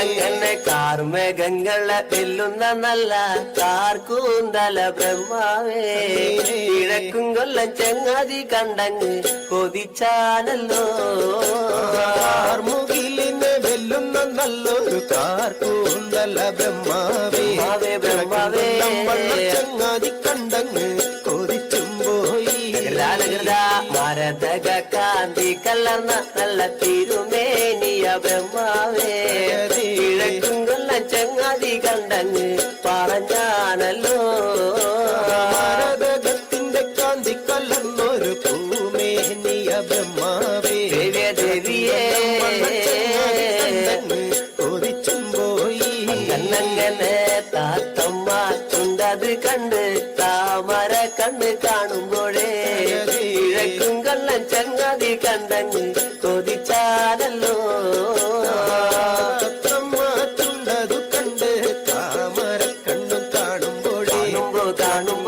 അങ്ങനെ കാർമേഘങ്ങളെ വെല്ലുന്ന നല്ല കാർക്കൂന്തല ബ്രഹ്മാവേ. കിഴക്കും കൊല്ലം ചെങ്ങാതി കണ്ടങ്ങ് കൊതിച്ചാനല്ലോ കാർമുകിലിനെ വെല്ലുന്ന നല്ലൊരു കാർക്കൂന്തല ബ്രഹ്മാവേ. ബ്രഹ്മാവേ. ചങ്ങാതി കണ്ടങ്ങ് മരതക കാന്തി കലർന്ന നല്ല തിരുമേനിയ ബ്രഹ്മാവേ. ചെങ്ങാതി കണ്ടങ്ങ് പറഞ്ഞാനല്ലോ ഭാരതത്തിന്റെ കാന്തി കൊല്ലുന്നൊരു പൂമേനിയ ബ്രഹ്മാവേ ദേവിയ കൊതിച്ചും പോയി. അങ്ങനെ താത്തമ്മ ചുണ്ടത് കണ്ട് താമര കണ്ണ് കാണുമ്പോഴേ. കിഴക്കും കള്ളൻ ചങ്ങാതി കണ്ടങ്ങ് കൊതിച്ചാനല്ലോ দানুব